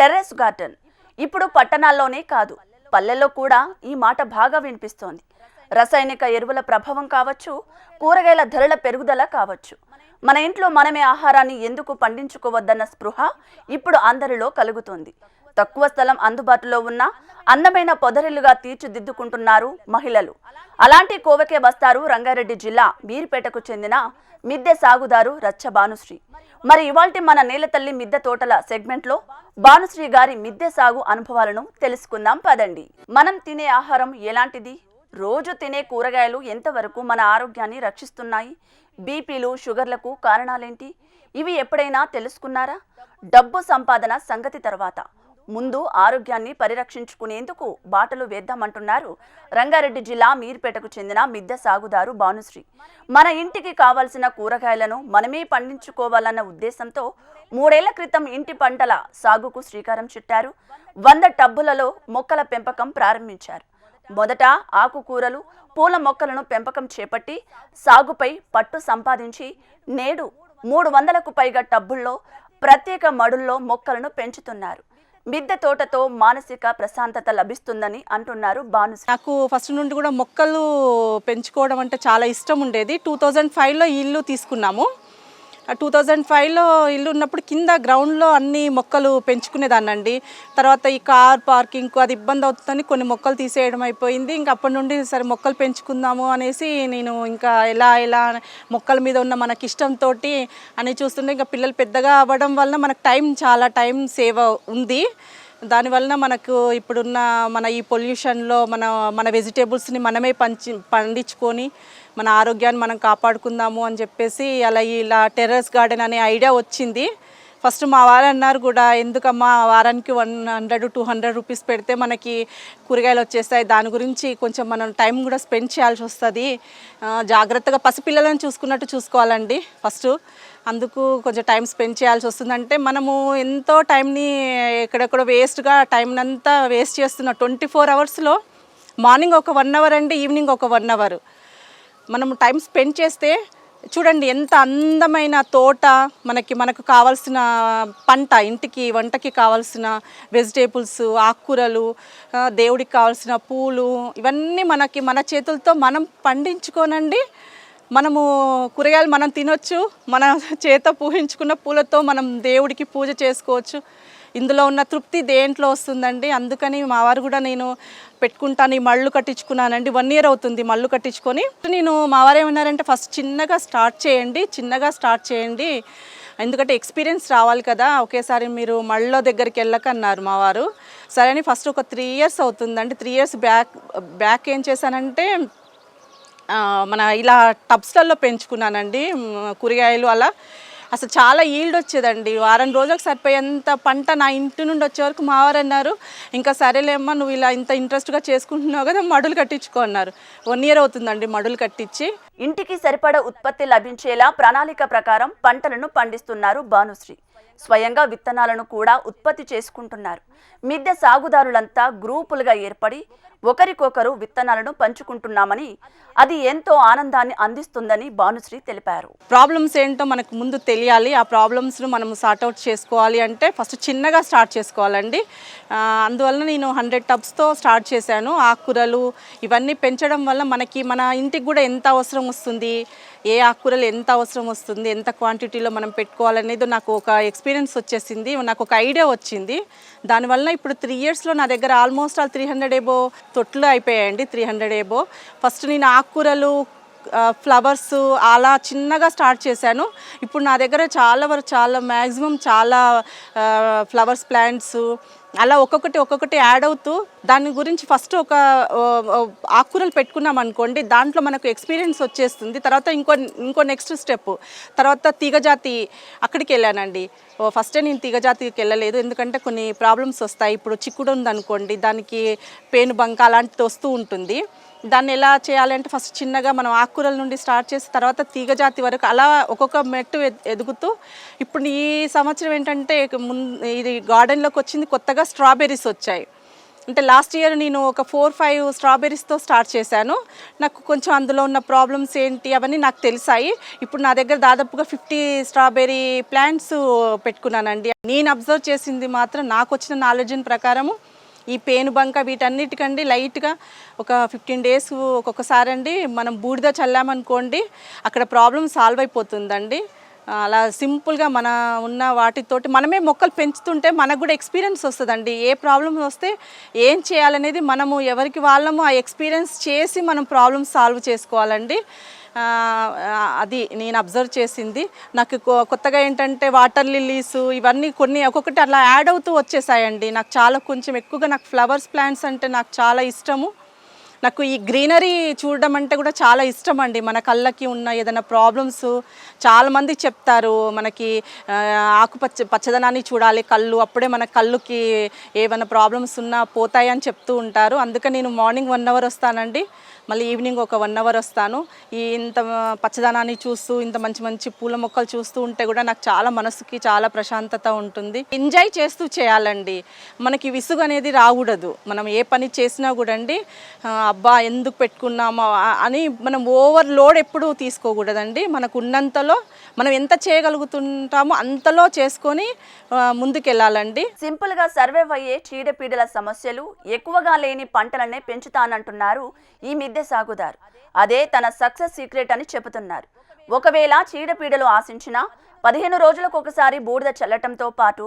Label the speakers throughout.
Speaker 1: Terrace garden. ఇప్పుడు పట్టణాల్లోనే కాదు పల్లెల్లో కూడా ఈ మాట బాగా వినిపిస్తోంది. రసాయనిక ఎరువుల ప్రభావం కావచ్చు కూరగాయల ధరల పెరుగుదల కావచ్చు. మన ఇంట్లో మనమే ఆహారాన్ని ఎందుకు పండించుకోవద్దన్న స్పృహ ఇప్పుడు అందరిలో కలుగుతోంది. తక్కువ స్థలం అందుబాటులో ఉన్న అందమైన పొదరిల్లుగా తీర్చిదిద్దుకుంటున్నారు మహిళలు. అలాంటి కోవకే వస్తారు రంగారెడ్డి జిల్లా మీర్పేటకు చెందిన మిద్దె సాగుదారు రచ్చ భానుశ్రీ మరి ఇవాల్టి మన నేలతల్లి మిద్దె తోటల సెగ్మెంట్లో భానుశ్రీ గారి మిద్దె సాగు అనుభవాలను తెలుసుకుందాం పదండి. మనం తినే ఆహారం ఎలాంటిది? రోజు తినే కూరగాయలు ఎంతవరకు మన ఆరోగ్యాన్ని రక్షిస్తున్నాయి? బీపీలు షుగర్లకు కారణాలేంటి? ఇవి ఎప్పుడైనా తెలుసుకున్నారా? డబ్బు సంపాదన సంగతి తర్వాత. ముందు ఆరోగ్యాన్ని పరిరక్షించుకునేందుకు బాటలు వేద్దామంటున్నారు. రంగారెడ్డి జిల్లా మీర్పేటకు చెందిన మిద్దె సాగుదారు భానుశ్రీ. మన ఇంటికి కావాల్సిన కూరగాయలను మనమే పండించుకోవాలన్న ఉద్దేశంతో మూడేళ్ళ క్రితం ఇంటి పంటల సాగుకు శ్రీకారం చుట్టారు. వంద టబ్బులలో మొక్కల పెంపకం ప్రారంభించారు. మొదట ఆకుకూరలు పూల మొక్కలను పెంపకం చేపట్టి సాగుపై పట్టు సంపాదించి నేడు మూడు వందలకు పైగా టబ్బుల్లో ప్రత్యేక మడుల్లో మొక్కలను పెంచుతున్నారు. మిద్దె తోటతో మానసిక ప్రశాంతత లభిస్తుందని అంటున్నారు భానుశ్రీ
Speaker 2: నాకు ఫస్ట్ నుండి కూడా మొక్కలు పెంచుకోవడం అంటే చాలా ఇష్టం ఉండేది. టూ థౌజండ్ ఫైవ్లో ఇల్లు తీసుకున్నాము. టూ థౌజండ్ ఫైవ్లో ఇల్లు ఉన్నప్పుడు కింద గ్రౌండ్లో అన్ని మొక్కలు పెంచుకునేదాన్నండి. తర్వాత ఈ కార్ పార్కింగ్కు అది ఇబ్బంది అవుతుందని కొన్ని మొక్కలు తీసేయడం అయిపోయింది. ఇంకా అప్పటి నుండి సరే మొక్కలు పెంచుకుందాము అనేసి నేను ఇంకా ఎలా ఎలా మొక్కల మీద ఉన్న మనకి ఇష్టంతో అని చూస్తుంటే ఇంకా పిల్లలు పెద్దగా అవ్వడం వలన మనకు టైం చాలా టైం సేవ్ ఉంది. దానివలన మనకు ఇప్పుడున్న మన ఈ పొల్యూషన్లో మన మన వెజిటేబుల్స్ని మనమే పంచి పండించుకొని మన ఆరోగ్యాన్ని మనం కాపాడుకుందాము అని చెప్పేసి అలా ఇలా టెర్రస్ గార్డెన్ అనే ఐడియా వచ్చింది. ఫస్ట్ మా వారు అన్నారు కూడా ఎందుకమ్మా వారానికి one hundred two hundred rupees పెడితే మనకి కూరగాయలు వచ్చేస్తాయి. దాని గురించి కొంచెం మనం టైం కూడా స్పెండ్ చేయాల్సి వస్తుంది. జాగ్రత్తగా పసిపిల్లలను చూసుకున్నట్టు చూసుకోవాలండి ఫస్ట్. అందుకు కొంచెం టైం స్పెండ్ చేయాల్సి వస్తుందంటే మనము ఎంతో టైంని ఎక్కడెక్కడ వేస్ట్గా టైం అంతా వేస్ట్ చేస్తున్న ట్వంటీ ఫోర్ అవర్స్లో మార్నింగ్ ఒక వన్ అవర్ అండి ఈవినింగ్ ఒక వన్ అవర్. మనం టైం స్పెండ్ చేస్తే చూడండి ఎంత అందమైన తోట మనకి మనకు కావాల్సిన పంట ఇంటికి వంటకి కావాల్సిన వెజిటేబుల్స్ ఆకుకూరలు దేవుడికి కావాల్సిన పూలు ఇవన్నీ మనకి మన చేతులతో మనం పండించుకోనండి. మనము కూరగాయలు మనం తినొచ్చు మన చేత పూహించుకున్న పూలతో మనం దేవుడికి పూజ చేసుకోవచ్చు. ఇందులో ఉన్న తృప్తి దేంట్లో వస్తుందండి? అందుకని మా వారు కూడా నేను పెట్టుకుంటాను ఈ మళ్ళు కట్టించుకున్నానండి. వన్ ఇయర్ అవుతుంది మళ్ళు కట్టించుకొని. నేను మా వారు ఏమన్నారంటే ఫస్ట్ చిన్నగా స్టార్ట్ చేయండి చిన్నగా స్టార్ట్ చేయండి. ఎందుకంటే ఎక్స్పీరియన్స్ రావాలి కదా ఒకేసారి మీరు మళ్ళీ దగ్గరికి వెళ్ళక అన్నారు మా వారు. సరే అని ఫస్ట్ ఒక త్రీ ఇయర్స్ అవుతుందండి. త్రీ ఇయర్స్ బ్యాక్ బ్యాక్ ఏం చేశానంటే మన ఇలా టబ్స్లలో పెంచుకున్నానండి. కూరగాయలు అలా. అసలు చాలా ఈల్డ్ వచ్చేదండి వారం రోజులకు సరిపోయేంత పంట నా ఇంటి నుండి వచ్చే వరకు మా అన్నారు ఇంకా సరేలేమ్మా నువ్వు ఇలా ఇంత ఇంట్రెస్ట్గా చేసుకుంటున్నావు కదా మడులు కట్టించుకో అన్నారు. వన్ ఇయర్ అవుతుందండి మడులు కట్టించి.
Speaker 1: ఇంటికి సరిపడ ఉత్పత్తి లభించేలా ప్రణాళిక ప్రకారం పంటలను పండిస్తున్నారు భానుశ్రీ. స్వయంగా విత్తనాలను కూడా ఉత్పత్తి చేసుకుంటున్నారు. మిద్దె సాగుదారులంతా గ్రూపులుగా ఏర్పడి ఒకరికొకరు విత్తనాలను పంచుకుంటున్నామని అది ఎంతో ఆనందాన్ని అందిస్తుందని భానుశ్రీ తెలిపారు.
Speaker 2: ప్రాబ్లమ్స్ ఏంటో మనకు ముందు తెలియాలి. ఆ ప్రాబ్లమ్స్ను మనం సార్ట్అవుట్ చేసుకోవాలి అంటే ఫస్ట్ చిన్నగా స్టార్ట్ చేసుకోవాలండి. అందువల్ల నేను హండ్రెడ్ టబ్స్తో స్టార్ట్ చేశాను. ఆకుకూరలు ఇవన్నీ పెంచడం వల్ల మనకి మన ఇంటికి కూడా ఎంత అవసరం వస్తుంది? ఏ ఆకుకూరలు ఎంత అవసరం వస్తుంది? ఎంత క్వాంటిటీలో మనం పెట్టుకోవాలనేది నాకు ఒక ఎక్స్పీరియన్స్ వచ్చేసింది. నాకు ఒక ఐడియా వచ్చింది. దాని దానివల్ల ఇప్పుడు త్రీ ఇయర్స్లో నా దగ్గర almost all three hundred above తొట్లు అయిపోయాయండి త్రీ హండ్రెడ్ ఏబో ఫస్ట్ నేను ఆకుకూరలు ఫ్లవర్స్ అలా చిన్నగా స్టార్ట్ చేశాను. ఇప్పుడు నా దగ్గర చాలా వరకు చాలా మ్యాక్సిమం చాలా ఫ్లవర్స్ ప్లాంట్స్ అలా ఒక్కొక్కటి ఒక్కొక్కటి యాడ్ అవుతూ దాని గురించి ఫస్ట్ ఒక ఆకుకూరలు పెట్టుకున్నాం అనుకోండి దాంట్లో మనకు ఎక్స్పీరియన్స్ వచ్చేస్తుంది. తర్వాత ఇంకో ఇంకో నెక్స్ట్ స్టెప్ తర్వాత తీగజాతి అక్కడికి వెళ్ళానండి. ఓ, ఫస్టే నేను తీగజాతికి వెళ్ళలేదు. ఎందుకంటే కొన్ని ప్రాబ్లమ్స్ వస్తాయి. ఇప్పుడు చిక్కుడు ఉందనుకోండి దానికి పేను బంక అలాంటిది వస్తూ ఉంటుంది. దాన్ని ఎలా చేయాలంటే ఫస్ట్ చిన్నగా మనం ఆకుకూరల నుండి స్టార్ట్ చేసి తర్వాత తీగజాతి వరకు అలా ఒక్కొక్క మెట్టు ఎదుగుతూ ఇప్పుడు ఈ సంవత్సరం ఏంటంటే ముందు ఇది గార్డెన్లోకి వచ్చింది కొత్తగా స్ట్రాబెర్రీస్ వచ్చాయి. అంటే లాస్ట్ ఇయర్ నేను ఒక ఫోర్ ఫైవ్ స్ట్రాబెర్రీస్తో స్టార్ట్ చేశాను. నాకు కొంచెం అందులో ఉన్న ప్రాబ్లమ్స్ ఏంటి అవన్నీ నాకు తెలిసాయి. ఇప్పుడు నా దగ్గర దాదాపుగా ఫిఫ్టీ స్ట్రాబెర్రీ ప్లాంట్స్ పెట్టుకున్నానండి. నేను అబ్జర్వ్ చేసింది మాత్రం నాకు వచ్చిన నాలెడ్జ్ ప్రకారము ఈ పేను బంక వీటన్నిటికండి లైట్గా ఒక ఫిఫ్టీన్ డేస్ ఒక్కొక్కసారి అండి మనం బూడిద చల్లామనుకోండి అక్కడ ప్రాబ్లం సాల్వ్ అయిపోతుందండి అలా సింపుల్గా మన ఉన్న వాటితోటి మనమే మొక్కలు పెంచుతుంటే మనకు కూడా ఎక్స్పీరియన్స్ వస్తుందండి. ఏ ప్రాబ్లమ్ వస్తే ఏం చేయాలనేది మనము ఎవరికి వాళ్ళము ఆ ఎక్స్పీరియన్స్ చేసి మనం ప్రాబ్లమ్ సాల్వ్ చేసుకోవాలండి. అది నేను అబ్జర్వ్ చేసింది. నాకు కొ- కొత్తగా ఏంటంటే వాటర్ లిల్లీస్ ఇవన్నీ కొన్ని ఒక్కొక్కటి అలా యాడ్ అవుతూ వచ్చేసాయండి. నాకు చాలా కొంచెం ఎక్కువగా నాకు ఫ్లవర్స్ ప్లాంట్స్ అంటే నాకు చాలా ఇష్టము. నాకు ఈ గ్రీనరీ చూడడం అంటే కూడా చాలా ఇష్టం అండి. మన కళ్ళకి ఉన్న ఏదైనా ప్రాబ్లమ్స్ చాలామంది చెప్తారు. మనకి ఆకుపచ్చ పచ్చదనాన్ని చూడాలి కళ్ళు. అప్పుడే మన కళ్ళుకి ఏమైనా ప్రాబ్లమ్స్ ఉన్నా పోతాయని చెప్తూ ఉంటారు. అందుకని నేను మార్నింగ్ వన్ అవర్ వస్తానండి. మళ్ళీ ఈవినింగ్ ఒక వన్ అవర్ వస్తాను. ఈ ఇంత పచ్చదనాన్ని చూస్తూ ఇంత మంచి మంచి పూల మొక్కలు చూస్తూ ఉంటే కూడా నాకు చాలా మనసుకి చాలా ప్రశాంతత ఉంటుంది. ఎంజాయ్ చేస్తూ చేయాలండి. మనకి విసుగు అనేది రాకూడదు. మనం ఏ పని చేసినా కూడా అండి అబ్బా ఎందుకు పెట్టుకున్నామో అని మనం ఓవర్ లోడ్ ఎప్పుడు తీసుకోకూడదండి. మనకు ఉన్నంతలో మనం ఎంత చేయగలుగుతుంటామో అంతలో చేసుకొని ముందుకెళ్ళాలండి.
Speaker 1: సింపుల్గా సర్వే అయ్యే చీడపీడల సమస్యలు ఎక్కువగా లేని పంటలనే పెంచుతానంటున్నారు ఈ మిద్దె సాగుదారు. అదే తన సక్సెస్ సీక్రెట్ అని చెబుతున్నారు. ఒకవేళ చీడపీడలు ఆశించినా పదిహేను రోజులకు ఒకసారి బూడిద చల్లటంతో పాటు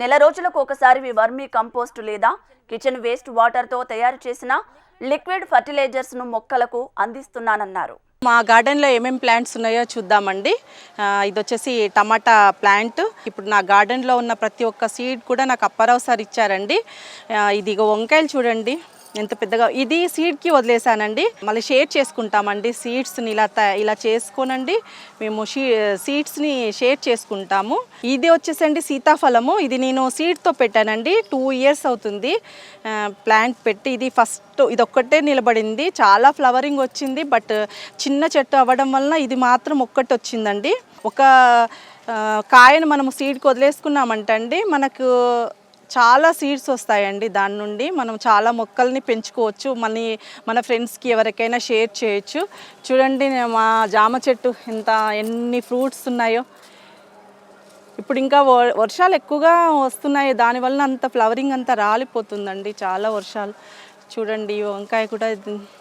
Speaker 1: నెల రోజులకు ఒకసారి వర్మీ కంపోస్ట్ లేదా కిచెన్ వేస్ట్ వాటర్తో తయారు చేసిన లిక్విడ్ ఫర్టిలైజర్స్ను మొక్కలకు అందిస్తున్నానన్నారు.
Speaker 2: మా గార్డెన్లో ఏమేమి ప్లాంట్స్ ఉన్నాయో చూద్దామండి. ఇది వచ్చేసి టమాటా ప్లాంట్. ఇప్పుడు నా గార్డెన్లో ఉన్న ప్రతి ఒక్క సీడ్ కూడా నాకు అప్పారావు సార్ ఇచ్చారండి. ఇది వంకాయలు చూడండి. ఎంత పెద్దగా ఇది సీడ్కి వదిలేసానండి మళ్ళీ షేర్ చేసుకుంటామండి. సీడ్స్ని ఇలా త- ఇలా చేసుకోనండి. మేము షీ సీడ్స్ని షేర్ చేసుకుంటాము. ఇది వచ్చేసండి సీతాఫలము. ఇది నేను సీడ్తో పెట్టానండి. టూ ఇయర్స్ అవుతుంది. ప్లాంట్ పెట్టి ఇది ఫస్ట్ ఇది ఒక్కటే నిలబడింది. చాలా ఫ్లవరింగ్ వచ్చింది. బట్ చిన్న చెట్టు అవ్వడం వలన ఇది మాత్రం ఒక్కటి వచ్చిందండి. ఒక కాయను మనము సీడ్కి వదిలేసుకున్నామంటండి. మనకు చాలా సీడ్స్ వస్తాయండి. దాని నుండి మనం చాలా మొక్కల్ని పెంచుకోవచ్చు. మన మన ఫ్రెండ్స్కి ఎవరికైనా షేర్ చేయొచ్చు. చూడండి మా జామ చెట్టు ఎంత ఎన్ని ఫ్రూట్స్ ఉన్నాయో. ఇప్పుడు ఇంకా వ- వర్షాలు ఎక్కువగా వస్తున్నాయి. దానివల్ల అంత ఫ్లవరింగ్ అంతా రాలిపోతుందండి. చాలా వర్షాలు. చూడండి వంకాయ కూడా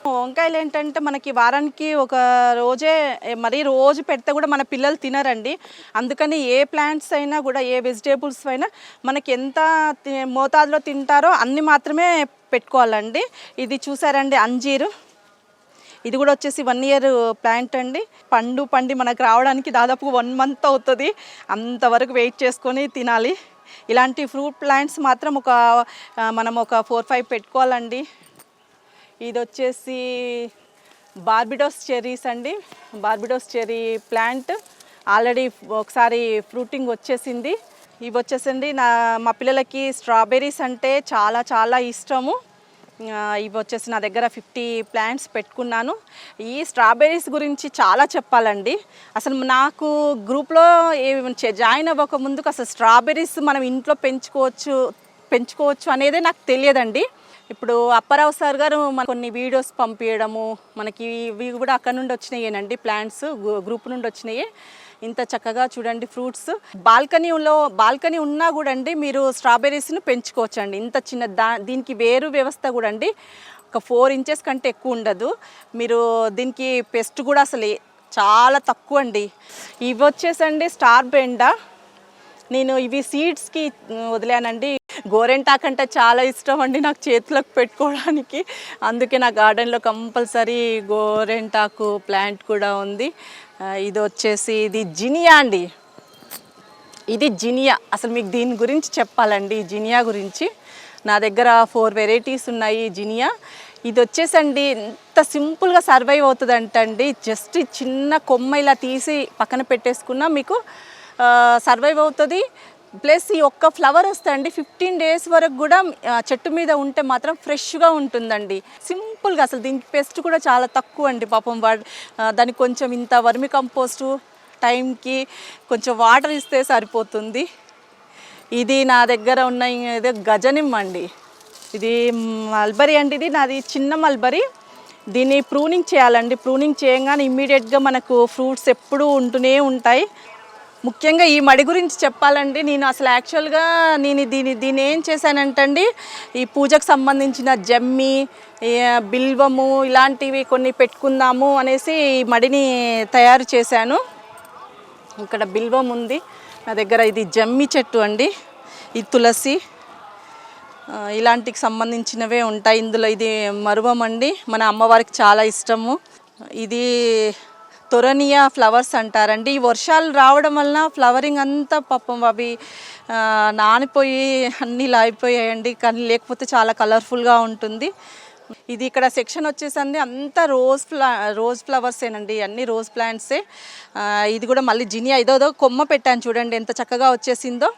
Speaker 2: వంకాయలు ఏంటంటే మనకి వారానికి ఒక రోజే మరీ రోజు పెడితే కూడా మన పిల్లలు తినరండి. అందుకని ఏ ప్లాంట్స్ అయినా కూడా ఏ వెజిటేబుల్స్ అయినా మనకి ఎంత తి- మోతాదులో తింటారో అన్ని మాత్రమే పెట్టుకోవాలండి. ఇది చూసారండి అంజీరు. ఇది కూడా వచ్చేసి వన్ ఇయర్ ప్లాంట్ అండి. పండు పండి మనకు రావడానికి దాదాపు వన్ మంత్ అవుతుంది. అంతవరకు వెయిట్ చేసుకొని తినాలి. ఇలాంటి ఫ్రూట్ ప్లాంట్స్ మాత్రం ఒక మనం ఒక ఫోర్ ఫైవ్ పెట్టుకోవాలండి. ఇది వచ్చేసి బార్బిడోస్ చెర్రీస్ అండి. Barbados cherry plant. ఆల్రెడీ ఒకసారి ఫ్రూటింగ్ వచ్చేసింది. ఇవి వచ్చేసండి నా మా పిల్లలకి స్ట్రాబెర్రీస్ అంటే చాలా చాలా ఇష్టము. ఇవి వచ్చేసి నా దగ్గర ఫిఫ్టీ ప్లాంట్స్ పెట్టుకున్నాను. ఈ స్ట్రాబెర్రీస్ గురించి చాలా చెప్పాలండి. అసలు నాకు గ్రూప్లో జాయిన్ అవ్వక ముందుకు అసలు స్ట్రాబెర్రీస్ మనం ఇంట్లో పెంచుకోవచ్చు పెంచుకోవచ్చు అనేదే నాకు తెలియదండి. ఇప్పుడు అప్పారావు సార్ గారు మన కొన్ని వీడియోస్ పంపించడము మనకి ఇవి కూడా అక్కడ నుండి వచ్చినాయేనండి ప్లాంట్స్ గ్రూప్ నుండి వచ్చినాయి. ఇంత చక్కగా చూడండి ఫ్రూట్స్. బాల్కనీలో బాల్కనీ ఉన్నా కూడా అండి మీరు స్ట్రాబెర్రీస్ను పెంచుకోవచ్చు అండి ఇంత చిన్న దా దీనికి వేరు వ్యవస్థ కూడా అండి. ఒక ఫోర్ ఇంచెస్ కంటే ఎక్కువ ఉండదు. మీరు దీనికి పెస్ట్ కూడా అసలు చాలా తక్కువ అండి. ఇవి వచ్చేసండి స్టార్ బెండా. నేను ఇవి సీడ్స్కి వదిలానండి. గోరెంటాక్ అంటే చాలా ఇష్టం అండి నాకు చేతులకు పెట్టుకోవడానికి. అందుకే నా గార్డెన్లో కంపల్సరీ గోరెంటాకు ప్లాంట్ కూడా ఉంది. ఇది వచ్చేసి ఇది జినియా అండి. ఇది జినియా. అసలు మీకు దీని గురించి చెప్పాలండి జినియా గురించి. నా దగ్గర ఫోర్ వెరైటీస్ ఉన్నాయి ఈ జినియా. ఇది వచ్చేసండి ఎంత సింపుల్గా సర్వైవ్ అవుతుంది అంటండి జస్ట్ చిన్న కొమ్మ ఇలా తీసి పక్కన పెట్టేసుకున్నా మీకు సర్వైవ్ అవుతుంది. ప్లస్ ఈ ఒక్క ఫ్లవర్ వస్తాయండి ఫిఫ్టీన్ డేస్ వరకు కూడా చెట్టు మీద ఉంటే మాత్రం ఫ్రెష్గా ఉంటుందండి. సింపుల్గా అసలు దీనికి పెస్ట్ కూడా చాలా తక్కువ అండి పాపం. వాడు దానికి కొంచెం ఇంత వర్మి కంపోస్టు టైంకి కొంచెం వాటర్ ఇస్తే సరిపోతుంది. ఇది నా దగ్గర ఉన్న ఇది గజనిమ్మ అండి. ఇది మల్బరీ అండి ఇది. నాది చిన్న మల్బరీ దీన్ని ప్రూనింగ్ చేయాలండి. ప్రూనింగ్ చేయగానే ఇమ్మీడియట్గా మనకు ఫ్రూట్స్ ఎప్పుడూ ఉంటూనే ఉంటాయి. ముఖ్యంగా ఈ మడి గురించి చెప్పాలండి నేను అసలు యాక్చువల్గా నేను దీని దీన్ని ఏం చేశానంటండి ఈ పూజకు సంబంధించిన జమ్మి బిల్వము ఇలాంటివి కొన్ని పెట్టుకుందాము అనేసి ఈ మడిని తయారు చేశాను. ఇక్కడ బిల్వం ఉంది. నా దగ్గర ఇది జమ్మి చెట్టు అండి. ఈ తులసి ఇలాంటికి సంబంధించినవే ఉంటాయి. ఇందులో ఇది మరువం అండి మన అమ్మవారికి చాలా ఇష్టము. ఇది తొరనియా ఫ్లవర్స్ అంటారండి. ఈ వర్షాలు రావడం వలన ఫ్లవరింగ్ అంతా పాపం అవి నానిపోయి అన్నీ లాగిపోయాయండి. కానీ లేకపోతే చాలా కలర్ఫుల్గా ఉంటుంది. ఇది ఇక్కడ సెక్షన్ వచ్చేసండి అంతా రోజ్ ఫ్లా రోజ్ ఫ్లవర్సేనండి. అన్ని రోజ్ ప్లాంట్సే. ఇది కూడా మళ్ళీ జినియా ఇదోదో కొమ్మ పెట్టాను చూడండి ఎంత చక్కగా వచ్చేసిందో.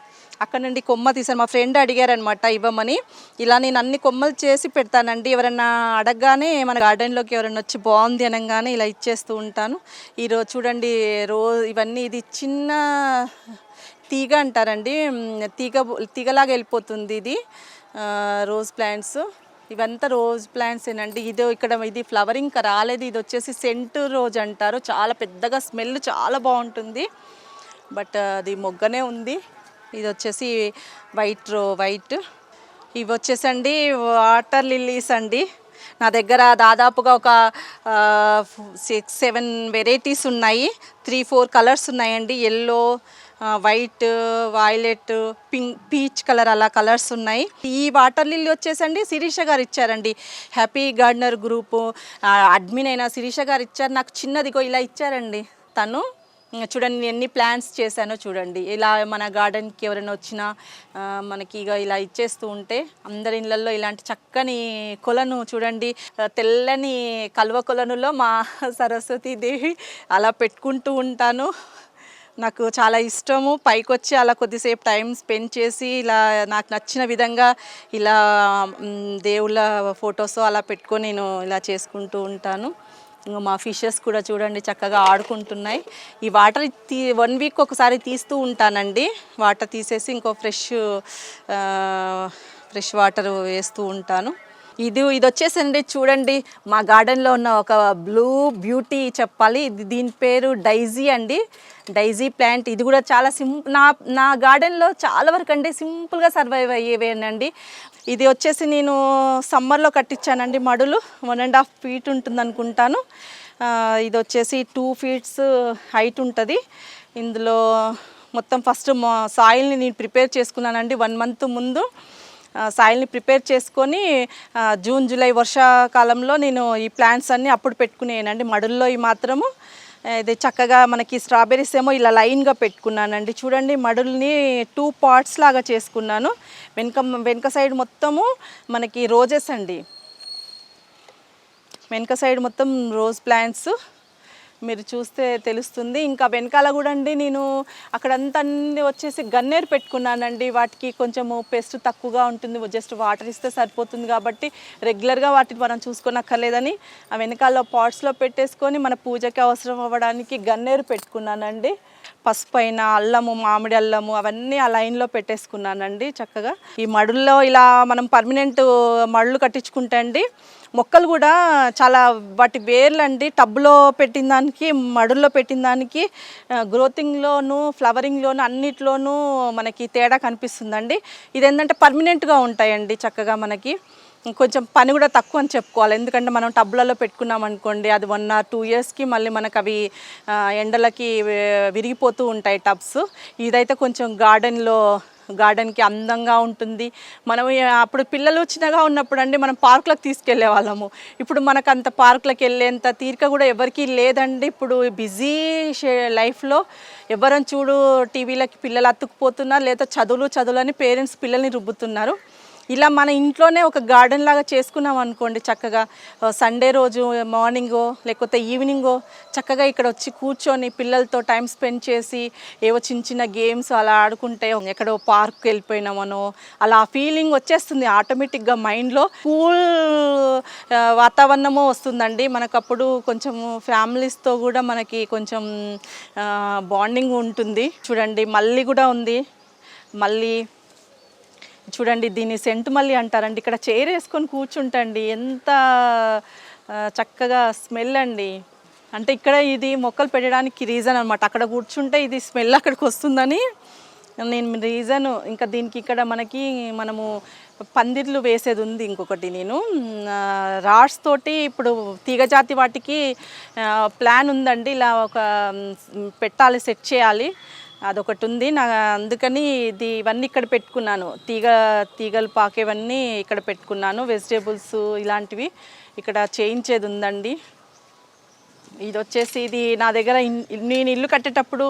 Speaker 2: అక్కడ నుండి కొమ్మ తీసాను మా ఫ్రెండ్ అడిగారనమాట ఇవ్వమని. ఇలా నేను అన్ని కొమ్మలు చేసి పెడతానండి. ఎవరైనా అడగగానే మన గార్డెన్లోకి ఎవరైనా వచ్చి బాగుంది అనగానే ఇలా ఇచ్చేస్తూ ఉంటాను. ఈరోజు చూడండి రో ఇవన్నీ ఇది చిన్న తీగ అంటారండి. తీగ తీగలాగా వెళ్ళిపోతుంది ఇది. Rose plants. ఇవంతా రోజ్ ప్లాంట్స్ ఏనండి ఇది ఇక్కడ ఇది ఫ్లవరింగ్ ఇంకా రాలేదు. ఇది వచ్చేసి సెంటు రోజ్ అంటారు. చాలా పెద్దగా స్మెల్ చాలా బాగుంటుంది. బట్ అది మొగ్గనే ఉంది. ఇది వచ్చేసి వైట్ రో వైట్. ఇవి వచ్చేసండి వాటర్ లిల్లీస్ అండి. నా దగ్గర దాదాపుగా ఒక సిక్స్ సెవెన్ వెరైటీస్ ఉన్నాయి. త్రీ ఫోర్ కలర్స్ ఉన్నాయండి. Yellow white violet pink peach colour అలా కలర్స్ ఉన్నాయి. ఈ వాటర్ లిల్లీ వచ్చేసండి శిరీష గారు ఇచ్చారండి. Happy gardener group. అడ్మిన్ అయిన శిరీష గారు ఇచ్చారు. నాకు చిన్నదిగో ఇలా ఇచ్చారండి. తను చూడండి ఎన్ని ప్లాన్స్ చేశానో చూడండి. ఇలా మన గార్డెన్కి ఎవరైనా వచ్చినా మనకి ఇక ఇలా ఇచ్చేస్తూ ఉంటే అందరి ఇళ్ళల్లో ఇలాంటి చక్కని కొలను చూడండి తెల్లని కలువ కొలనులో మా సరస్వతీదేవి అలా పెట్టుకుంటూ ఉంటాను. నాకు చాలా ఇష్టము. పైకి వచ్చి అలా కొద్దిసేపు టైం స్పెండ్ చేసి ఇలా నాకు నచ్చిన విధంగా ఇలా దేవుళ్ళ ఫొటోస్ అలా పెట్టుకొని నేను ఇలా చేసుకుంటూ ఉంటాను. ఇంకా మా ఫిషెస్ కూడా చూడండి చక్కగా ఆడుకుంటున్నాయి. ఈ వాటర్ తీ వన్ వీక్ ఒకసారి తీస్తూ ఉంటానండి. వాటర్ తీసేసి ఇంకో ఫ్రెష్ ఫ్రెష్ వాటర్ వేస్తూ ఉంటాను. ఇది ఇది వచ్చేసండి చూడండి. మా గార్డెన్లో ఉన్న ఒక బ్లూ బ్యూటీ చెప్పాలి. ఇది దీని పేరు డైజీ అండి. Daisy plant. ఇది కూడా చాలా సిం నా నా గార్డెన్లో చాలా వరకు అండి సింపుల్గా సర్వైవ్ అయ్యేవేనండి. ఇది వచ్చేసి నేను సమ్మర్లో కట్టించానండి మడులు. వన్ అండ్ హాఫ్ ఫీట్ ఉంటుంది అనుకుంటాను ఇది వచ్చేసి టూ ఫీట్స్ హైట్ ఉంటుంది. ఇందులో మొత్తం ఫస్ట్ మా సాయిల్ని నేను ప్రిపేర్ చేసుకున్నానండి వన్ మంత్ ముందు. సాయిల్ని ప్రిపేర్ చేసుకొని జూన్ జూలై వర్షాకాలంలో నేను ఈ ప్లాంట్స్ అన్నీ అప్పుడు పెట్టుకునేనండి. మడుల్లో ఈ మాత్రము. ఇది చక్కగా మనకి స్ట్రాబెర్రీస్ ఏమో ఇలా లైన్గా పెట్టుకున్నానండి. చూడండి మడుల్ని టూ పార్ట్స్ లాగా చేసుకున్నాను. వెనక వెనుక సైడ్ మొత్తము మనకి రోజెస్ అండి. వెనక సైడ్ మొత్తం రోజ్ ప్లాంట్స్. మీరు చూస్తే తెలుస్తుంది. ఇంకా వెనకాల కూడా అండి నేను అక్కడంతా అన్ని వచ్చేసి గన్నేరు పెట్టుకున్నానండి. వాటికి కొంచెము పెస్ట్ తక్కువగా ఉంటుంది. జస్ట్ వాటర్ ఇస్తే సరిపోతుంది కాబట్టి రెగ్యులర్గా వాటిని మనం చూసుకోనక్కర్లేదని ఆ వెనకాల పాట్స్లో పెట్టేసుకొని మన పూజకి అవసరం అవ్వడానికి గన్నేరు పెట్టుకున్నానండి. పసుపు అల్లము మామిడి అల్లము అవన్నీ ఆ లైన్లో పెట్టేసుకున్నానండి చక్కగా. ఈ మడుల్లో ఇలా మనం పర్మనెంట్ మడులు కట్టించుకుంటే అండి మొక్కలు కూడా చాలా వాటి వేర్లు అండి టబ్లో పెట్టిన దానికి మడుల్లో పెట్టిన దానికి గ్రోతింగ్లోను ఫ్లవరింగ్లోను అన్నిట్లోనూ మనకి తేడా కనిపిస్తుందండి. ఇది ఏంటంటే పర్మనెంట్గా ఉంటాయండి చక్కగా మనకి. కొంచెం పని కూడా తక్కువ అని చెప్పుకోవాలి. ఎందుకంటే మనం టబ్లలో పెట్టుకున్నాం అనుకోండి అది వన్ ఆర్ టూ ఇయర్స్కి మళ్ళీ మనకు అవి ఎండలకి విరిగిపోతూ ఉంటాయి టబ్స్. ఇదైతే కొంచెం గార్డెన్లో గార్డెన్కి అందంగా ఉంటుంది. మనం అప్పుడు పిల్లలు చిన్నగా ఉన్నప్పుడు అండి మనం పార్కులకు తీసుకెళ్ళే వాళ్ళము ఇప్పుడు మనకు అంత పార్కులకు వెళ్ళేంత తీరిక కూడా ఎవరికీ లేదండి. ఇప్పుడు బిజీ లైఫ్లో ఎవరని చూడు టీవీలకి పిల్లలు అతుక్కుపోతున్నారు లేదా చదువులు చదువులని పేరెంట్స్ పిల్లల్ని రుబ్బుతున్నారు. ఇలా మన ఇంట్లోనే ఒక గార్డెన్ లాగా చేసుకున్నాం అనుకోండి చక్కగా సండే రోజు మార్నింగో లేకపోతే ఈవినింగో చక్కగా ఇక్కడ వచ్చి కూర్చొని పిల్లలతో టైం స్పెండ్ చేసి ఏవో చిన్న చిన్న గేమ్స్ అలా ఆడుకుంటే ఎక్కడో పార్క్ వెళ్ళిపోయినామనో అలా ఫీలింగ్ వచ్చేస్తుంది. ఆటోమేటిక్గా మైండ్లో కూల్ వాతావరణము వస్తుందండి. మనకు అప్పుడు కొంచెం ఫ్యామిలీస్తో కూడా మనకి కొంచెం బాండింగ్ ఉంటుంది. చూడండి మళ్ళీ కూడా ఉంది. మళ్ళీ చూడండి దీన్ని సెంటు మల్లి అంటారండి. ఇక్కడ చైర్ వేసుకొని కూర్చుంటండి. ఎంత చక్కగా స్మెల్ అండి. అంటే ఇక్కడ ఇది మొక్కలు పెట్టడానికి రీజన్ అనమాట అక్కడ కూర్చుంటే ఇది స్మెల్ అక్కడికి వస్తుందని నేను రీజన్ ఇంకా దీనికి ఇక్కడ మనకి మనము పందిర్లు వేసేది ఉంది ఇంకొకటి నేను. రాడ్స్ తోటి ఇప్పుడు తీగజాతి వాటికి ప్లాన్ ఉందండి. ఇలా ఒక పెట్టాలి సెట్ చేయాలి. అదొకటి ఉంది నా అందుకని ఇది ఇవన్నీ ఇక్కడ పెట్టుకున్నాను. తీగ తీగలు పాకేవన్నీ ఇక్కడ పెట్టుకున్నాను. వెజిటేబుల్స్ ఇలాంటివి ఇక్కడ చేయించేది ఉందండి ఇది వచ్చేసి ఇది నా దగ్గర నేను ఇల్లు కట్టేటప్పుడు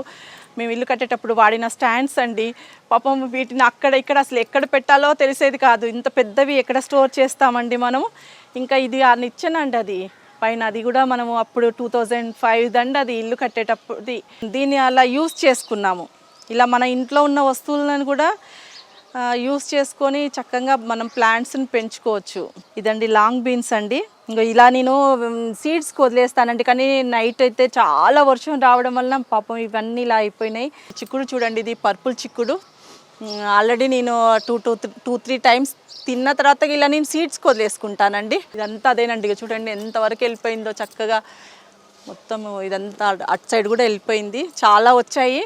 Speaker 2: మేము ఇల్లు కట్టేటప్పుడు వాడిన స్టాండ్స్ అండి. పాపం వీటిని అక్కడ ఇక్కడ అసలు ఎక్కడ పెట్టాలో తెలిసేది కాదు. ఇంత పెద్దవి ఎక్కడ స్టోర్ చేస్తామండి మనము? ఇంకా ఇది ఆ నిచ్చెనండి అది. పైన అది కూడా మనము అప్పుడు టూ థౌజండ్ ఫైవ్ దండి అది ఇల్లు కట్టేటప్పుడు దీన్ని అలా యూస్ చేసుకున్నాము. ఇలా మన ఇంట్లో ఉన్న వస్తువులను కూడా యూస్ చేసుకొని చక్కగా మనం ప్లాంట్స్ని పెంచుకోవచ్చు. ఇదండి లాంగ్ బీన్స్ అండి. ఇంకా ఇలా నేను సీడ్స్కి వదిలేస్తానండి. కానీ నైట్ అయితే చాలా వర్షం రావడం వల్ల పాపం ఇవన్నీ ఇలా అయిపోయినాయి. చిక్కుడు చూడండి ఇది పర్పుల్ చిక్కుడు. ఆల్రెడీ నేను two two two three times తిన్న తర్వాత ఇలా నేను సీడ్స్ వదిలేసుకుంటానండి ఇదంతా అదేనండి ఇక చూడండి ఎంతవరకు వెళ్ళిపోయిందో చక్కగా మొత్తం ఇదంతా అటు సైడ్ కూడా వెళ్ళిపోయింది. చాలా వచ్చాయి.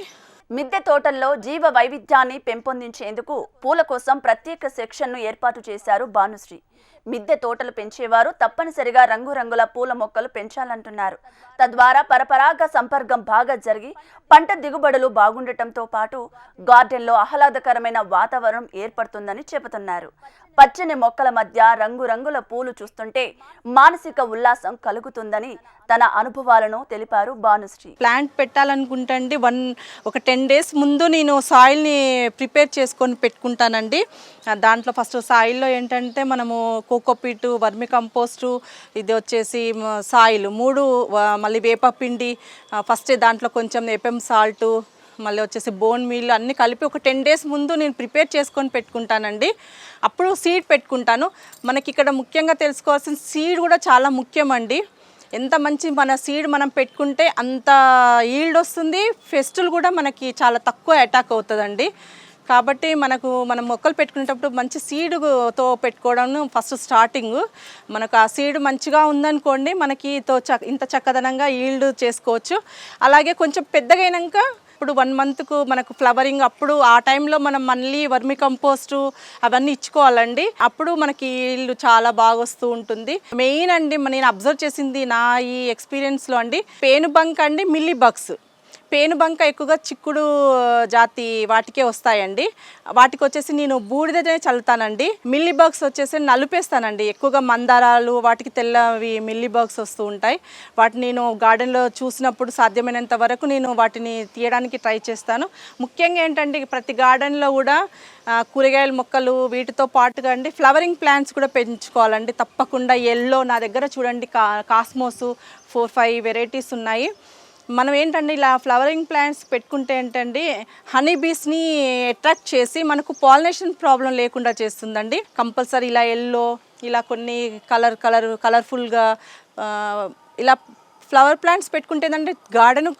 Speaker 1: మిద్దె తోటల్లో జీవ వైవిధ్యాన్ని పెంపొందించేందుకు పూల కోసం ప్రత్యేక సెక్షన్ను ఏర్పాటు చేశారు భానుశ్రీ. మిద్దె తోటలు పెంచేవారు తప్పనిసరిగా రంగురంగుల పూల మొక్కలు పెంచాలంటున్నారు. తద్వారా పరపరాగ సంపర్కం బాగా జరిగి పంట దిగుబడులు బాగుండటంతో పాటు గార్డెన్లో ఆహ్లాదకరమైన వాతావరణం ఏర్పడుతుందని చెబుతున్నారు. పచ్చని మొక్కల మధ్య రంగురంగుల పూలు చూస్తుంటే మానసిక ఉల్లాసం కలుగుతుందని తన అనుభవాలను తెలిపారు భానుశ్రీ.
Speaker 2: ప్లాంట్ పెట్టాలనుకుంటండి వన్ ఒక టెన్ డేస్ ముందు నేను సాయిల్ని ప్రిపేర్ చేసుకొని పెట్టుకుంటానండి. దాంట్లో ఫస్ట్ సాయిల్లో ఏంటంటే మనము కోకోపీటు వర్మి కంపోస్టు ఇది వచ్చేసి సాయిల్. మూడు మళ్ళీ వేపపిండి ఫస్ట్ దాంట్లో కొంచెం ఎపం సాల్టు మళ్ళీ వచ్చేసి బోన్ మీల్ అన్నీ కలిపి ఒక టెన్ డేస్ ముందు నేను ప్రిపేర్ చేసుకొని పెట్టుకుంటానండి. అప్పుడు సీడ్ పెట్టుకుంటాను. మనకి ఇక్కడ ముఖ్యంగా తెలుసుకోవాల్సిన సీడ్ కూడా చాలా ముఖ్యమండి. ఎంత మంచి మన సీడ్ మనం పెట్టుకుంటే అంత ఈల్డ్ వస్తుంది ఫెస్టులు కూడా మనకి చాలా తక్కువ అటాక్ అవుతుందండి. కాబట్టి మనకు మనం మొక్కలు పెట్టుకునేటప్పుడు మంచి సీడ్తో పెట్టుకోవడం ఫస్ట్ స్టార్టింగ్ మనకు ఆ సీడ్ మంచిగా ఉందనుకోండి మనకి తో ఇంత చక్కదనంగా ఈల్డ్ చేసుకోవచ్చు. అలాగే కొంచెం పెద్దగైనాక ఇప్పుడు వన్ మంత్కు మనకు ఫ్లవరింగ్ అప్పుడు ఆ టైంలో మనం మళ్ళీ వర్మి కంపోస్టు అవన్నీ ఇచ్చుకోవాలండి. అప్పుడు మనకి ఇల్లు చాలా బాగా వస్తూ ఉంటుంది. మెయిన్ అండి నేను అబ్జర్వ్ చేసింది నా ఈ ఎక్స్పీరియన్స్లో అండి. పేను బంక్ అండి మిల్లీ బగ్స్ పేనుబంక ఎక్కువగా చిక్కుడు జాతి వాటికే వస్తాయండి. వాటికి వచ్చేసి నేను బూడిదనే చల్లుతానండి. మిల్లీ బగ్స్ వచ్చేసి నలిపేస్తానండి. ఎక్కువగా మందారాలు వాటికి తెల్లవి మిల్లీ బగ్స్ వస్తూ ఉంటాయి. వాటిని నేను గార్డెన్లో చూసినప్పుడు సాధ్యమైనంత వరకు నేను వాటిని తీయడానికి ట్రై చేస్తాను. ముఖ్యంగా ఏంటంటే ప్రతి గార్డెన్లో కూడా కూరగాయల మొక్కలు వీటితో పాటుగా అండి ఫ్లవరింగ్ ప్లాంట్స్ కూడా పెంచుకోవాలండి. తప్పకుండా ఎల్లో నా దగ్గర చూడండి కా కాస్మోస్ ఫోర్ ఫైవ్ వెరైటీస్ ఉన్నాయి. మనం ఏంటంటే ఇలా ఫ్లవరింగ్ ప్లాంట్స్ పెట్టుకుంటే ఏంటండి హనీ బీస్ని అట్రాక్ట్ చేసి మనకు పాలినేషన్ ప్రాబ్లం లేకుండా చేస్తుందండి. కంపల్సరీ ఇలా ఎల్లో ఇలా కొన్ని కలర్ కలర్ కలర్ఫుల్గా ఇలా ఫ్లవర్ ప్లాంట్స్ పెట్టుకుంటే గార్డెన్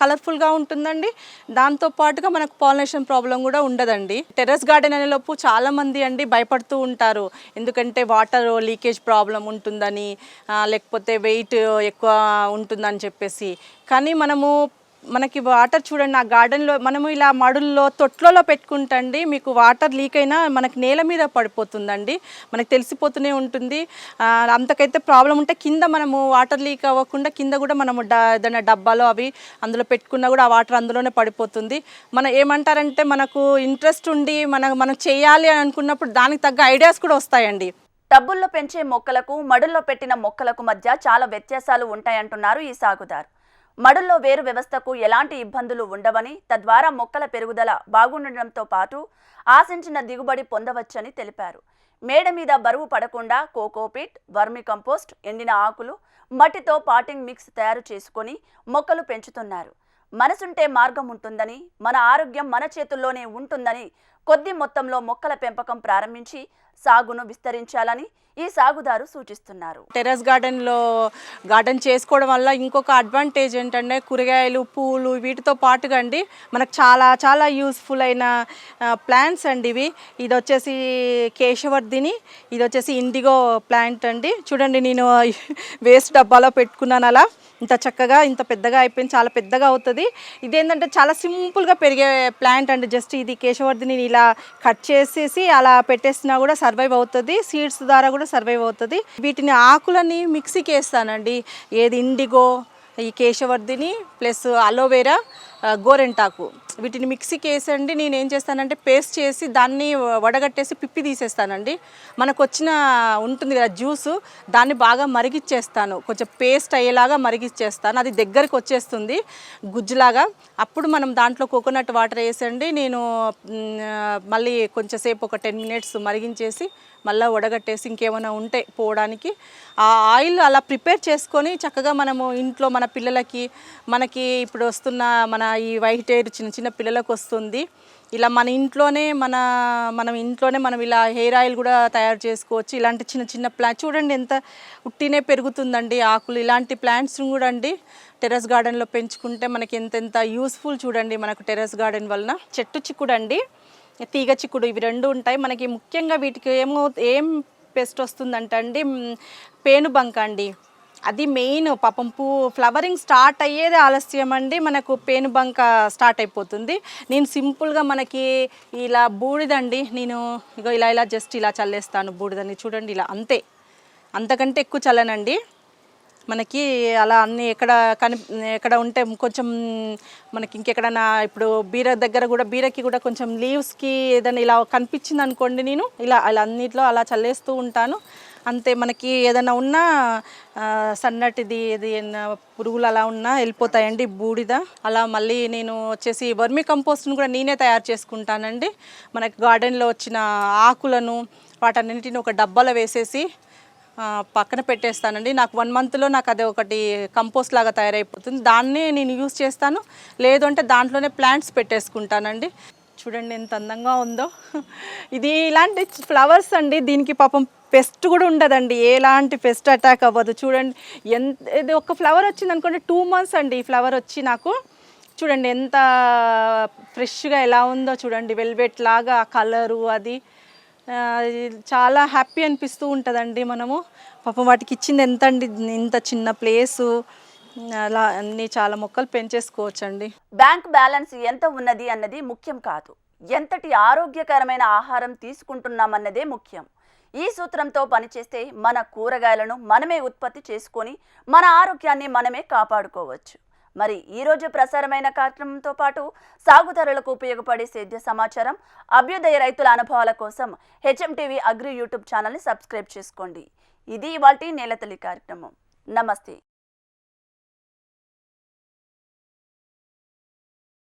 Speaker 2: కలర్ఫుల్గా ఉంటుందండి. దాంతో పాటుగా మనకు పాలినేషన్ ప్రాబ్లం కూడా ఉండదండి. టెర్రస్ గార్డెన్ అనే లోపు చాలా మంది అండి భయపడుతూ ఉంటారు. ఎందుకంటే వాటర్ లీకేజ్ ప్రాబ్లం ఉంటుందని లేకపోతే వెయిట్ ఎక్కువ ఉంటుందని చెప్పేసి. కానీ మనము మనకి వాటర్ చూడండి ఆ గార్డెన్లో మనము ఇలా మడుల్లో తొట్లలో పెట్టుకుంటండి మీకు వాటర్ లీక్ అయినా మనకి నేల మీద పడిపోతుందండి. మనకు తెలిసిపోతూనే ఉంటుంది. అంతకైతే ప్రాబ్లం ఉంటే కింద మనము వాటర్ లీక్ అవ్వకుండా కింద కూడా మనము ఏదైనా డబ్బాలో అవి అందులో పెట్టుకున్నా కూడా ఆ వాటర్ అందులోనే పడిపోతుంది. మన ఏమంటారంటే మనకు ఇంట్రెస్ట్ ఉండి మన మనం చేయాలి అని అనుకున్నప్పుడు దానికి తగ్గ ఐడియాస్ కూడా వస్తాయండి.
Speaker 1: టబ్బుల్లో పెంచే మొక్కలకు మడుల్లో పెట్టిన మొక్కలకు మధ్య చాలా వ్యత్యాసాలు ఉంటాయంటున్నారు ఈ సాగుదారు. మడుల్లో వేరు వ్యవస్థకు ఎలాంటి ఇబ్బందులు ఉండవని తద్వారా మొక్కల పెరుగుదల బాగుండడంతో పాటు ఆశించిన దిగుబడి పొందవచ్చని తెలిపారు. మేడ మీద బరువు పడకుండా కోకోపీట్ వర్మి కంపోస్ట్ ఎండిన ఆకులు మట్టితో పాటింగ్ మిక్స్ తయారు చేసుకొని మొక్కలు పెంచుతున్నారు. మనసుంటే మార్గం ఉంటుందని మన ఆరోగ్యం మన చేతుల్లోనే ఉంటుందని కొద్ది మొత్తంలో మొక్కల పెంపకం ప్రారంభించి సాగును విస్తరించాలని ఈ సాగుదారు సూచిస్తున్నారు.
Speaker 2: టెర్రస్ గార్డెన్లో గార్డెన్ చేసుకోవడం వల్ల ఇంకొక అడ్వాంటేజ్ ఏంటంటే కూరగాయలు పూలు వీటితో పాటుగా అండి మనకు చాలా చాలా యూస్ఫుల్ అయిన ప్లాంట్స్ అండి ఇవి. ఇది వచ్చేసి కేశవర్ధిని ఇది వచ్చేసి ఇండిగో ప్లాంట్ అండి. చూడండి నేను వేస్ట్ డబ్బాలో పెట్టుకున్నాను అలా. ఇంత చక్కగా ఇంత పెద్దగా అయిపోయింది చాలా పెద్దగా అవుతుంది. ఇదేంటంటే చాలా సింపుల్గా పెరిగే ప్లాంట్ అండి. జస్ట్ ఇది కేశవర్ధిని ఇలా కట్ చేసేసి అలా పెట్టేసినా కూడా సర్వైవ్ అవుతుంది సీడ్స్ ద్వారా కూడా సర్వైవ్ అవుతుంది. వీటిని ఆకులని మిక్సీకి వేస్తానండి ఏది ఇండిగో ఈ కేశవర్ధిని ప్లస్ అలోవెరా గోరెంటాకు. వీటిని మిక్సీకి వేసండి నేను ఏం చేస్తానంటే పేస్ట్ చేసి దాన్ని వడగట్టేసి పిప్పి తీసేస్తానండి. మనకు వచ్చిన ఉంటుంది కదా జ్యూసు దాన్ని బాగా మరిగిచ్చేస్తాను. కొంచెం పేస్ట్ అయ్యేలాగా మరిగిచ్చేస్తాను. అది దగ్గరికి వచ్చేస్తుంది గుజ్జులాగా. అప్పుడు మనం దాంట్లో కోకోనట్ వాటర్ వేసండి. నేను మళ్ళీ కొంచెం సేపు ఒక టెన్ మినిట్స్ మరిగించేసి మళ్ళీ వడగట్టేసి ఇంకేమైనా ఉంటే పోవడానికి. ఆ ఆయిల్ అలా ప్రిపేర్ చేసుకొని చక్కగా మనము ఇంట్లో మన పిల్లలకి మనకి ఇప్పుడు వస్తున్న మన ఈ వైట్ హెయిర్ చిన్న చిన్న పిల్లలకు వస్తుంది. ఇలా మన ఇంట్లోనే మన మనం ఇంట్లోనే మనం ఇలా హెయిర్ ఆయిల్ కూడా తయారు చేసుకోవచ్చు. ఇలాంటి చిన్న చిన్న ప్లాంట్ చూడండి ఎంత ఉట్టినే పెరుగుతుందండి ఆకులు. ఇలాంటి ప్లాంట్స్ కూడా అండి టెర్రస్ గార్డెన్లో పెంచుకుంటే మనకి ఎంతెంత యూస్ఫుల్ చూడండి మనకు టెర్రస్ గార్డెన్ వలన. చెట్టు చిక్కుడు అండి తీగ చిక్కుడు ఇవి రెండు ఉంటాయి. మనకి ముఖ్యంగా వీటికి ఏమో ఏం పెస్ట్ వస్తుందంటే అండి పేనుబంక అండి. అది మెయిన్ పాపం పూ ఫ్లవరింగ్ స్టార్ట్ అయ్యేది ఆలస్యం అండి. మనకు పేనుబంక స్టార్ట్ అయిపోతుంది. నేను సింపుల్గా మనకి ఇలా బూడిదండి. నేను ఇగో ఇలా ఇలా జస్ట్ ఇలా చల్లేస్తాను బూడిదని. చూడండి ఇలా అంతే. అంతకంటే ఎక్కువ చల్లనండి. మనకి అలా అన్ని ఎక్కడ కని ఎక్కడ ఉంటే కొంచెం మనకి ఇంకెక్కడన్నా ఇప్పుడు బీర దగ్గర కూడా బీరకి కూడా కొంచెం లీవ్స్కి ఏదైనా ఇలా కనిపించింది అనుకోండి నేను ఇలా అలా అన్నిట్లో అలా చల్లేస్తూ ఉంటాను. అంతే మనకి ఏదైనా ఉన్నా సన్నటిది ఏది ఏదైనా పురుగులు అలా ఉన్నా వెళ్ళిపోతాయండి బూడిద. అలా మళ్ళీ నేను వచ్చేసి వర్మి కంపోస్ట్ను కూడా నేనే తయారు చేసుకుంటానండి. మనకి గార్డెన్లో వచ్చిన ఆకులను వాటన్నింటిని ఒక డబ్బాలో వేసేసి పక్కన పెట్టేస్తానండి. నాకు వన్ మంత్లో నాకు అది ఒకటి కంపోస్ట్ లాగా తయారైపోతుంది. దాన్నే నేను యూస్ చేస్తాను. లేదు అంటే దాంట్లోనే ప్లాంట్స్ పెట్టేసుకుంటానండి. చూడండి ఎంత అందంగా ఉందో. ఇది ఇలాంటి ఫ్లవర్స్ అండి. దీనికి పాపం పెస్ట్ కూడా ఉండదండి. ఎలాంటి పెస్ట్ అటాక్ అవ్వదు. చూడండి ఎంత ఇది ఒక ఫ్లవర్ వచ్చింది అనుకోండి టూ మంత్స్ అండి ఈ ఫ్లవర్ వచ్చి నాకు. చూడండి ఎంత ఫ్రెష్గా ఎలా ఉందో చూడండి వెల్వెట్ లాగా కలరు అది. చాలా హ్యాపీ అనిపిస్తూ ఉంటుందండి మనము. పాపం వాటికి ఇచ్చింది ఎంత అండి ఇంత చిన్న ప్లేసు. అలా అన్ని చాలా మొక్కలు పెంచేసుకోవచ్చండి.
Speaker 1: బ్యాంక్ బ్యాలెన్స్ ఎంత ఉన్నది అన్నది ముఖ్యం కాదు. ఎంతటి ఆరోగ్యకరమైన ఆహారం తీసుకుంటున్నామన్నదే ముఖ్యం. ఈ సూత్రంతో పనిచేస్తే మన కూరగాయలను మనమే ఉత్పత్తి చేసుకొని మన ఆరోగ్యాన్ని మనమే కాపాడుకోవచ్చు. మరి ఈరోజు ప్రసారమైన కార్యక్రమంతో పాటు సాగుదారులకు ఉపయోగపడే సేద్య సమాచారం అభ్యుదయ రైతుల అనుభవాల కోసం హెచ్ఎంటీవీ అగ్రి యూట్యూబ్ ఛానల్ని సబ్స్క్రైబ్ చేసుకోండి. ఇది ఇవాళ నేలతల్లి కార్యక్రమం. నమస్తే.